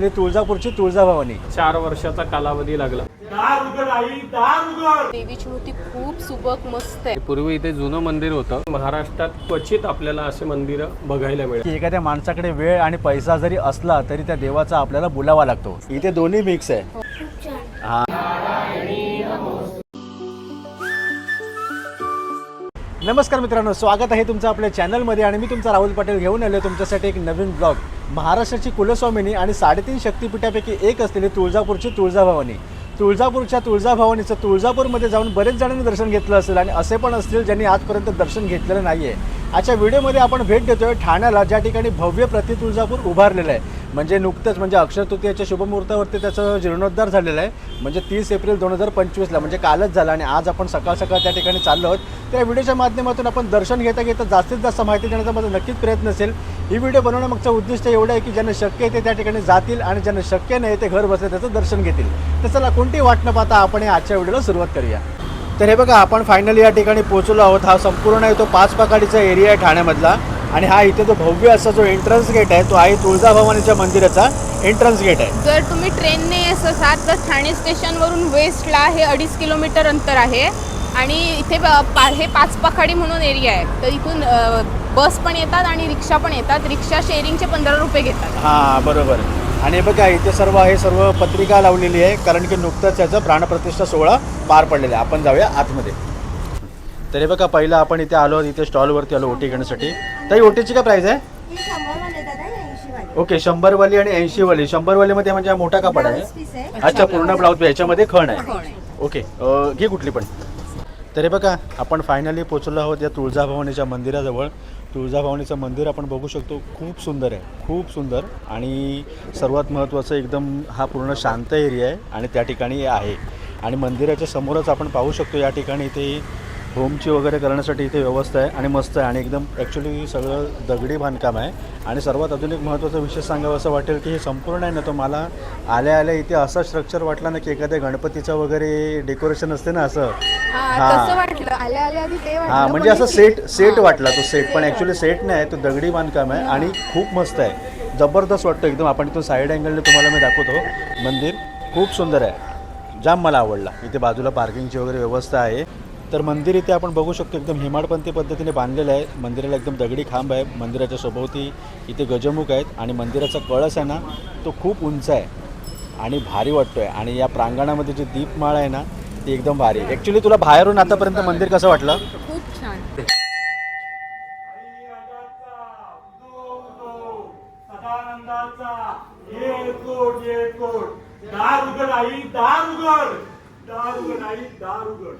तुळजापूरची तुळजाभवानी. चार वर्षाचा कालावधी लागला. देवीची मूर्ती खूप सुबक मस्त आहे. पूर्वी इथे जुनं मंदिर होतं. महाराष्ट्रात क्वचित आपल्याला असे मंदिरं बघायला मिळेल. एखाद्या माणसाकडे वेळ आणि पैसा जरी असला तरी त्या देवाचा आपल्याला बोलावा लागतो. इथे दोन्ही मिक्स आहे. हा. नमस्कार मित्रांनो स्वागत आहे तुमचं आपल्या चॅनलमध्ये आणि मी तुमचा राहुल पटेल घेऊन आलो तुमच्यासाठी एक नवीन ब्लॉग महाराष्ट्राची कुलस्वामिनी आणि साडेतीन शक्तिपीठापैकी एक असलेली तुळजापूरची तुळजाभवानी. तुळजापूरच्या तुळजाभवानीचं तुळजापूरमध्ये जाऊन बरेच जणांनी दर्शन घेतलं असेल आणि असे पण असतील ज्यांनी आजपर्यंत दर्शन घेतलेलं नाही आहे आजच्या व्हिडिओमध्ये आपण भेट देतोय ठाण्याला ज्या ठिकाणी भव्य प्रति तुळजापूर उभारलेलं आहे. म्हणजे नुकतंच म्हणजे अक्षय तृतीयाच्या शुभमुहूर्तावरती त्याचं जीर्णोद्धार झालेलं आहे. म्हणजे तीस एप्रिल दोन हजार पंचवीसला म्हणजे कालच झाला आणि आज आपण सकाळ सकाळ त्या ठिकाणी चाललो आहोत. त्या व्हिडिओच्या माध्यमातून आपण दर्शन घेता घेता जास्तीत जास्त माहिती देण्याचा माझा नक्कीच प्रयत्न असेल. ही व्हिडिओ बनवण्यामागचं उद्दिष्ट एवढं आहे की ज्यांना शक्य आहे ते त्या ठिकाणी जातील आणि ज्यांना शक्य नाही ते घर बसले त्याचं दर्शन घेतील. तर चला कोणती वाट न पाहता आपण या आजच्या व्हिडिओला सुरुवात करूया. तर हे बघा आपण फायनली या ठिकाणी पोहोचलो आहोत. हा संपूर्ण आहे तो पाच पाकाडीचा एरिया आहे ठाण्यामधला. आणि हा इथे जो भव्य असा जो एंट्रन्स गेट आहे तो आहे तुळजाभवानीच्या मंदिराचा एंट्रन्स गेट आहे. जर तुम्ही ट्रेनने असाल तर ठाणे स्टेशनवरून वेस्टला हे अडीच किलोमीटर अंतर आहे. आणि इथे पा हे पाच पाखाडी म्हणून एरिया आहे. तर इथून बस पण येतात आणि रिक्षा पण येतात. रिक्षा शेअरिंगचे पंधरा रुपये घेतात. हां बरोबर. आणि हे बघा इथे सर्व हे सर्व पत्रिका लावलेली आहे कारण की नुकतंच याचा प्राणप्रतिष्ठा सोहळा पार पडलेला आहे. आपण जाऊया आतमध्ये. तर हे बघा पहिलं आपण इथे आलो इथे स्टॉलवरती आलो ओटी घेण्यासाठी. तर ओटीची काय प्राईस आहे. ओके शंभरवाली आणि ऐंशीवाली. शंभरवालीमध्ये म्हणजे मोठा कपाट आहे. अच्छा पूर्ण ब्लाऊज याच्यामध्ये खण आहे. ओके घे कुठली पण. तरी बघा आपण फायनली पोचलो आहोत या तुळजाभवानीच्या मंदिराजवळ. तुळजाभवानीचं मंदिर आपण बघू शकतो खूप सुंदर आहे खूप सुंदर. आणि सर्वात महत्त्वाचं एकदम हा पूर्ण शांत एरिया आहे आणि त्या ठिकाणी आहे. आणि मंदिराच्या समोरच आपण पाहू शकतो या ठिकाणी इथे होमची वगैरे करण्यासाठी इथे व्यवस्था आहे आणि मस्त आहे आणि एकदम ॲक्च्युली सगळं दगडी बांधकाम आहे. आणि सर्वात अजून एक महत्त्वाचा विषय सांगावं असं वाटेल की हे संपूर्ण आहे ना तो मला आल्या आल्या इथे असा स्ट्रक्चर वाटला ना की एखाद्या गणपतीचं वगैरे डेकोरेशन असते ना असं. हा म्हणजे असं सेट सेट. वाटला तो सेट पण ॲक्च्युली सेट नाही तो दगडी बांधकाम आहे आणि खूप मस्त आहे. जबरदस्त वाटतं एकदम. आपण इथून साईड अँगलने तुम्हाला मी दाखवतो. मंदिर खूप सुंदर आहे. जाम मला आवडला. इथे बाजूला पार्किंगची वगैरे व्यवस्था आहे. तर मंदिर इथे आपण बघू शकतो एकदम हिमाडपंथी पद्धतीने बांधलेलं आहे. मंदिराला एकदम दगडी खांब आहे. मंदिराच्या सभोवती इथे गजमुख आहेत आणि मंदिराचा कळस आहे ना तो खूप उंच आहे आणि भारी वाटतो आहे आणि या प्रांगणामध्ये जी दीपमाळ आहे ना ती एकदम भारी ॲक्च्युली तुला बाहेरून आतापर्यंत मंदिर कसं वाटलं? खूप छान. दार उघड आई दार उघड दार उघड आई दार उघड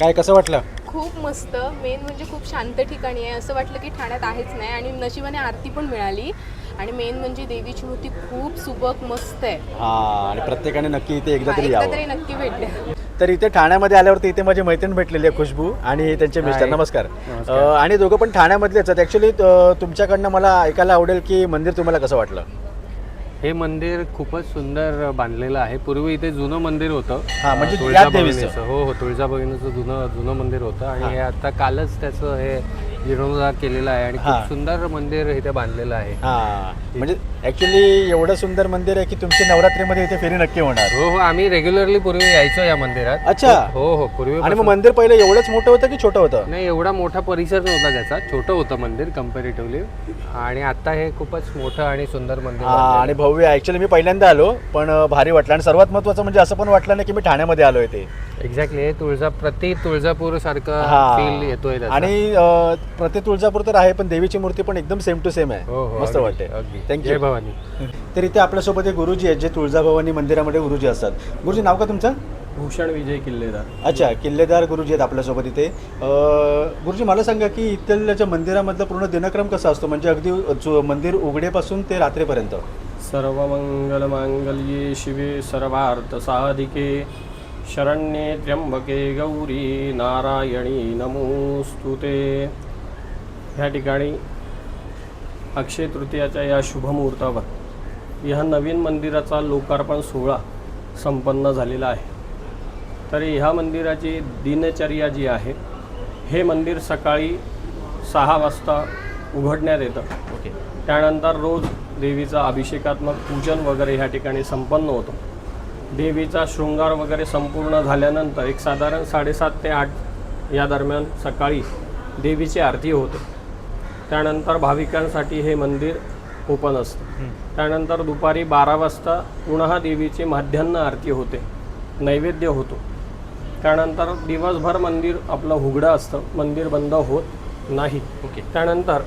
काय कसं वाटलं? खूप मस्त. मेन म्हणजे खूप शांत ठिकाणी आहे. असं वाटलं की ठाण्यात आहेच नाही आणि नशिबाने आरती पण मिळाली. आणि मेन म्हणजे देवीची मूर्ती खूप सुबक मस्त आहे. हा आणि प्रत्येकाने नक्की इथे एकदा तरी एकदा यावं. तरी नक्की भेटले. तर इथे ठाण्यामध्ये आल्यावरती इथे माझी मैत्रीण भेटलेली आहे खुशबू आणि त्यांचे मिस्टर. Hi. नमस्कार. नमस्कार. अं, आणि दोघं पण ठाण्यामधलेच आहेत. ॲक्च्युली तुमच्याकडनं मला ऐकायला आवडेल की मंदिर तुम्हाला कसं वाटलं? हे मंदिर खूपच सुंदर बांधलेलं आहे. पूर्वी इथे जुनं मंदिर होतं. हा, म्हणजे अं, या देवीचं. हो हो तुळजाभवानीचं जुनं जुनं मंदिर होतं. आणि हे आता कालच त्याचं हे जीर्णोद्धार केलेलं आहे आणि. खूप सुंदर मंदिर इथे बांधलेलं आहे. हा. म्हणजे ऍक्च्युली एवढं सुंदर मंदिर आहे की तुमची नवरात्रीमध्ये इथे फेरी नक्की होणार. हो हो आम्ही रेग्युलरली पूर्वी यायचो या मंदिरात. अच्छा. हो हो पूर्वी आणि मग मंदिर पहिलं एवढंच मोठं होतं की छोटं होतं? नाही एवढा मोठा परिसर नव्हता त्याचा. छोटं होतं मंदिर कम्पॅरेटिव्हली आणि आता हे खूपच मोठं आणि सुंदर मंदिर हा बांधलेलं आणि भव्य ऍक्च्युली मी पहिल्यांदा आलो पण भारी वाटलं. आणि सर्वात महत्वाचं म्हणजे असं पण वाटलं नाही की मी ठाण्यामध्ये आलोय ते. एक्झॅक्टली हे तुळजा प्रति तुळजापूर सारखं हा. फील येतोय त्याचा. आणि अं, प्रति तुळजापूर तर आहे पण देवीची मूर्ती पण एकदम सेम टू सेम हो आहे. हो मस्त अगदी, वाटते. अगदी. थँक्यू जय भवानी. तर इथे आपल्यासोबत एक गुरुजी आहेत जे तुळजाभवानी मंदिरामध्ये गुरुजी असतात. गुरुजी नाव का तुमचं? भूषण विजय किल्लेदार. अच्छा किल्लेदार गुरुजी आहेत आपल्यासोबत इथे. अं, गुरुजी मला सांगा की इथल्याच्या मंदिरामधला पूर्ण दिनक्रम कसा असतो? म्हणजे अगदी जो मंदिर उघडेपासून ते रात्रीपर्यंत. सर्व मंगल मांगल्ये शिवे सर्वार्थ साधिके शरण्ये त्र्यंबके गौरी नारायणी नमोस्तुते ह्या ठिकाणी अक्षय तृतीयाच्या या शुभमुहूर्तावर ह्या नवीन मंदिराचा लोकार्पण सोहळा संपन्न झालेला आहे. तर ह्या मंदिराची दिनचर्या जी आहे हे मंदिर सकाळी सहा वाजता उघडण्यात येतं. ओके. त्यानंतर रोज देवीचा अभिषेकात्मक पूजन वगैरे ह्या ठिकाणी संपन्न होतं. देवीचा शृंगार वगैरे संपूर्ण झाल्यानंतर एक साधारण साडेसात ते आठ या दरम्यान सकाळी देवीची आरती होते. त्यानंतर भाविकांसाठी हे मंदिर ओपन असतं. त्यानंतर दुपारी बारा वाजता पुन्हा देवीची माध्यान्ह आरती होते. नैवेद्य होतो. त्यानंतर दिवसभर मंदिर आपलं उघडं असतं. मंदिर बंद होत नाही. ओके. त्यानंतर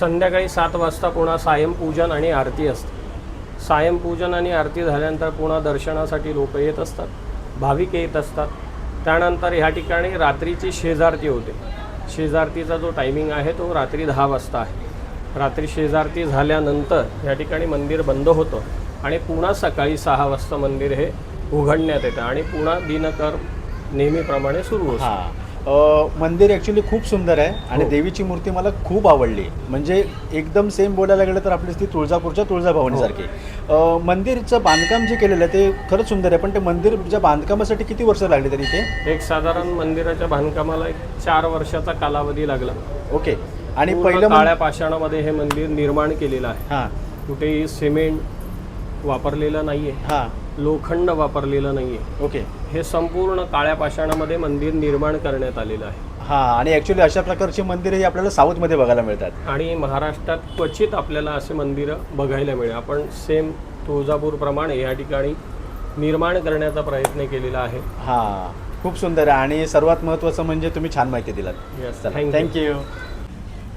संध्याकाळी सात वाजता पुन्हा सायंपूजन आणि आरती असते. सायंपूजन आणि आरती झाल्यानंतर पुन्हा दर्शनासाठी लोक येत असतात भाविक येत असतात. त्यानंतर ह्या ठिकाणी रात्रीची शेजारती होते. शेजारतीचा जो टायमिंग आहे तो रात्री दहा वाजता आहे. रात्री शेजारती झाल्यानंतर या ठिकाणी मंदिर बंद होतं आणि पुन्हा सकाळी सहा वाजता मंदिर हे उघडण्यात येतं आणि पुन्हा दिनकर नेहमीप्रमाणे सुरू होतं मंदिर ॲक्च्युली खूप सुंदर आहे आणि हो. देवीची मूर्ती मला खूप आवडली. म्हणजे एकदम सेम बोलायला गेलं तर आपली ती तुळजापूरच्या तुळजाभवानीसारखी. मंदिरचं बांधकाम जे केलेलं आहे ते खरंच सुंदर आहे पण ते मंदिरच्या बांधकामासाठी किती वर्ष लागली तरी ते एक साधारण मंदिराच्या बांधकामाला एक चार वर्षाचा कालावधी लागला. ओके. आणि पहिलं काळ्या पाषाणामध्ये हे मंदिर निर्माण केलेलं आहे. हां. कुठेही सिमेंट वापरलेलं नाहीये. हां. लोखंड वापरलेलं नाहीये. ओके. हे संपूर्ण काळ्या पाषाणामध्ये मंदिर निर्माण करण्यात आलेलं आहे. हां आणि ॲक्च्युली अशा प्रकारची मंदिरही आपल्याला साऊथमध्ये बघायला मिळतात. आणि महाराष्ट्रात क्वचित आपल्याला असे मंदिरं बघायला मिळेल. आपण सेम तुळजापूरप्रमाणे या ठिकाणी निर्माण करण्याचा प्रयत्न केलेला आहे. हां खूप सुंदर आहे. आणि सर्वात महत्त्वाचं म्हणजे तुम्ही छान माहिती दिलात. You. थँक्यू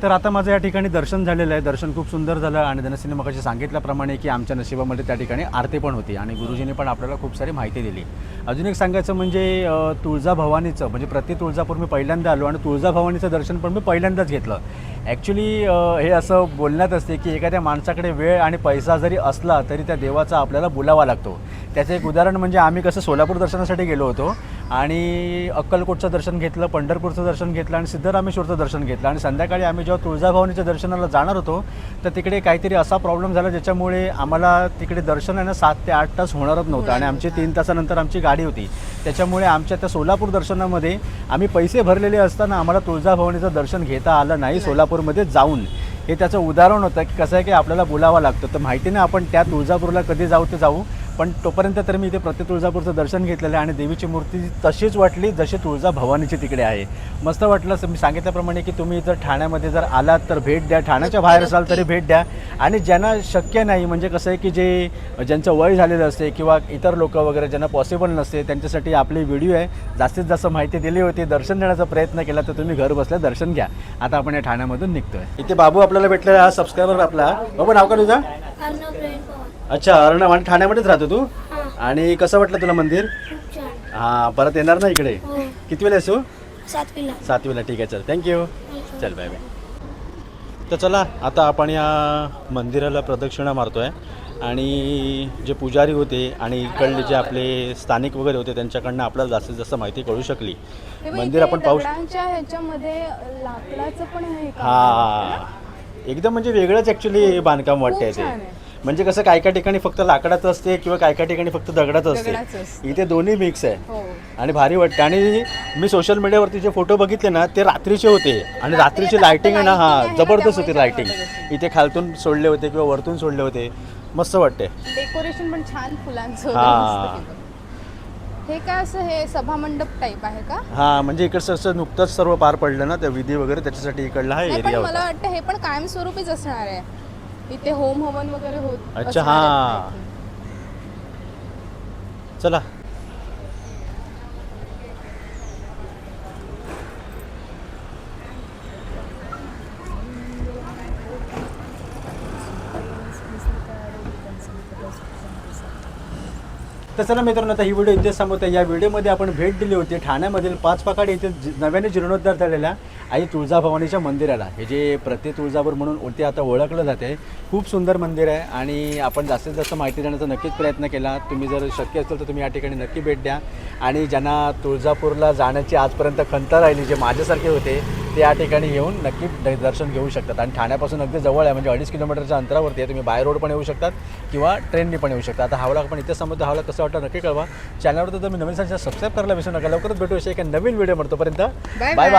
तर आता माझं या ठिकाणी दर्शन झालेलं आहे. दर्शन खूप सुंदर झालं आणि धनसिने मगाशी सांगितल्याप्रमाणे की आमच्या नशिबामध्ये त्या ठिकाणी आरती पण होती आणि गुरुजींनी पण आपल्याला खूप सारी माहिती दिली. अजून एक सांगायचं म्हणजे तुळजाभवानीचं म्हणजे प्रति तुळजापूर मी पहिल्यांदा आलो आणि तुळजाभवानीचं दर्शन पण मी पहिल्यांदाच घेतलं. ॲक्च्युली हे असं बोलण्यात असते की एखाद्या माणसाकडे वेळ आणि पैसा जरी असला तरी त्या देवाचा आपल्याला बोलावा लागतो. त्याचं एक उदाहरण म्हणजे आम्ही कसं सोलापूर दर्शनासाठी गेलो होतो आणि अक्कलकोटचं दर्शन घेतलं पंढरपूरचं दर्शन घेतलं आणि सिद्धरामेश्वरचं दर्शन घेतलं. आणि संध्याकाळी आम्ही जेव्हा तुळजाभवानीच्या दर्शनाला जाणार होतो तर तिकडे काहीतरी असा प्रॉब्लेम झाला ज्याच्यामुळे आम्हाला तिकडे दर्शन आहे ना सात ते आठ तास होणारच नव्हतं. आणि आमची तीन तासानंतर आमची गाडी होती. त्याच्यामुळे आमच्या त्या सोलापूर दर्शनामध्ये आम्ही पैसे भरलेले असताना आम्हाला तुळजाभवानीचं दर्शन घेता आलं नाही. तुळजापूरमध्ये जाऊन. हे त्याचं उदाहरण होतं की कसं आहे की आपल्याला बोलावं लागतं. तर माहिती नाही आपण त्या तुळजापूरला कधी जाऊ ते जाऊ. पण तोपर्यंत तर मी इथे प्रति तुळजापूरचं दर्शन घेतलेलं आहे आणि देवीची मूर्ती तशीच वाटली जशी तुळजा भवानीची तिकडे आहे. मस्त वाटलं असं मी सांगितल्याप्रमाणे की तुम्ही जर ठाण्यामध्ये जर आलात तर भेट द्या. ठाण्याच्या बाहेर असाल तरी भेट द्या. आणि ज्यांना शक्य नाही म्हणजे कसं आहे की जे ज्यांचं वय झालेलं असते किंवा इतर लोक वगैरे ज्यांना पॉसिबल नसते त्यांच्यासाठी आपली व्हिडिओ आहे. जास्तीत जास्त माहिती दिली होती. दर्शन देण्याचा प्रयत्न केला तर तुम्ही घर बसल्या दर्शन घ्या. आता आपण या ठाण्यामधून निघतोय. इथे बाबू आपल्याला भेटलेला हा सबस्क्रायबर आपला. बाबू नाव का तुझं? अच्छा अर्णव आणि ठाण्यामध्येच राहतो तू? आणि कसं वाटलं तुला मंदिर? हा परत येणार ना इकडे? हो. किती वेळेस तू? सातवीला. सातवीला ठीक आहे चल. थँक्यू चल बाय बाय तर चला आता आपण या मंदिराला प्रदक्षिणा मारतोय. आणि जे पुजारी होते आणि इकडले जे आपले स्थानिक वगैरे होते त्यांच्याकडनं आपल्याला जास्तीत जास्त माहिती कळू शकली. मंदिर आपण पाहू ह्याच्यामध्ये लाकडाचं पण? हा. एकदम म्हणजे वेगळंच ॲक्च्युली बांधकाम वाटतंय ते. आहे. म्हणजे कसं काय काय ठिकाणी फक्त लाकडाचं असते किंवा काय काय ठिकाणी फक्त दगडाचं दगडाचं असते. असते. इथे दोन्ही मिक्स आहे. हो. आणि भारी वाटते. आणि मी सोशल मीडियावरती जे फोटो बघितले ना ते रात्रीचे होते. आणि रात्रीची लायटिंग आहे ना lighting हा आहे जबरदस्त होती त्यामुळे लायटिंग वाटत इथे खालतून सोडले होते किंवा वरतून सोडले होते. मस्त वाटते. डेकोरेशन पण छान फुलांचं वगैरे हा. मस्त केलं. हे काय असं हे सभामंडप टाईप आहे का? हा म्हणजे इकडचं असं नुकतंच सर्व पार पडलं ना त्या विधी वगैरे त्याच्यासाठी इकडला हा नाही एरिया मला होता. वाटतं हे पण कायमस्वरूपीच असणार आहे. इथे होम हवन वगैरे होत अच्छा, असणार हा. think. चला तर चला मित्रांनो आता ही व्हिडिओ इथेच संपवते या व्हिडिओमध्ये आपण भेट दिली होती ठाण्यामधील पाच पाकाडी येथे नव्याने जीर्णोद्धार झालेल्या आई तुळजाभवानीच्या मंदिराला. हे जे प्रति तुळजापूर म्हणून ते आता ओळखलं जाते. खूप सुंदर मंदिर आहे आणि आपण जास्तीत जास्त माहिती देण्याचा नक्कीच प्रयत्न केला. तुम्ही जर शक्य असेल तर तुम्ही या ठिकाणी नक्की भेट द्या. आणि ज्यांना तुळजापूरला जाण्याची आजपर्यंत खंत राहिली जे माझ्यासारखे होते ते या ठिकाणी येऊन नक्की दर्शन घेऊ शकतात. आणि ठाण्यापासून अगदी जवळ आहे म्हणजे अडीच किलोमीटरच्या अंतरावरती आहे. तुम्ही बाय रोड पण येऊ शकतात किंवा ट्रेननी पण येऊ शकता आता हावला पण इथे समोर हावला कसं वाटतं नक्की कळवा. चॅनलवर तर तुम्ही नवीन संचार सबस्क्राईब करायला विसरू नका. लवकरच भेटू अशा एका नवीन व्हिडिओ म्हणतोपर्यंत बाय. बाय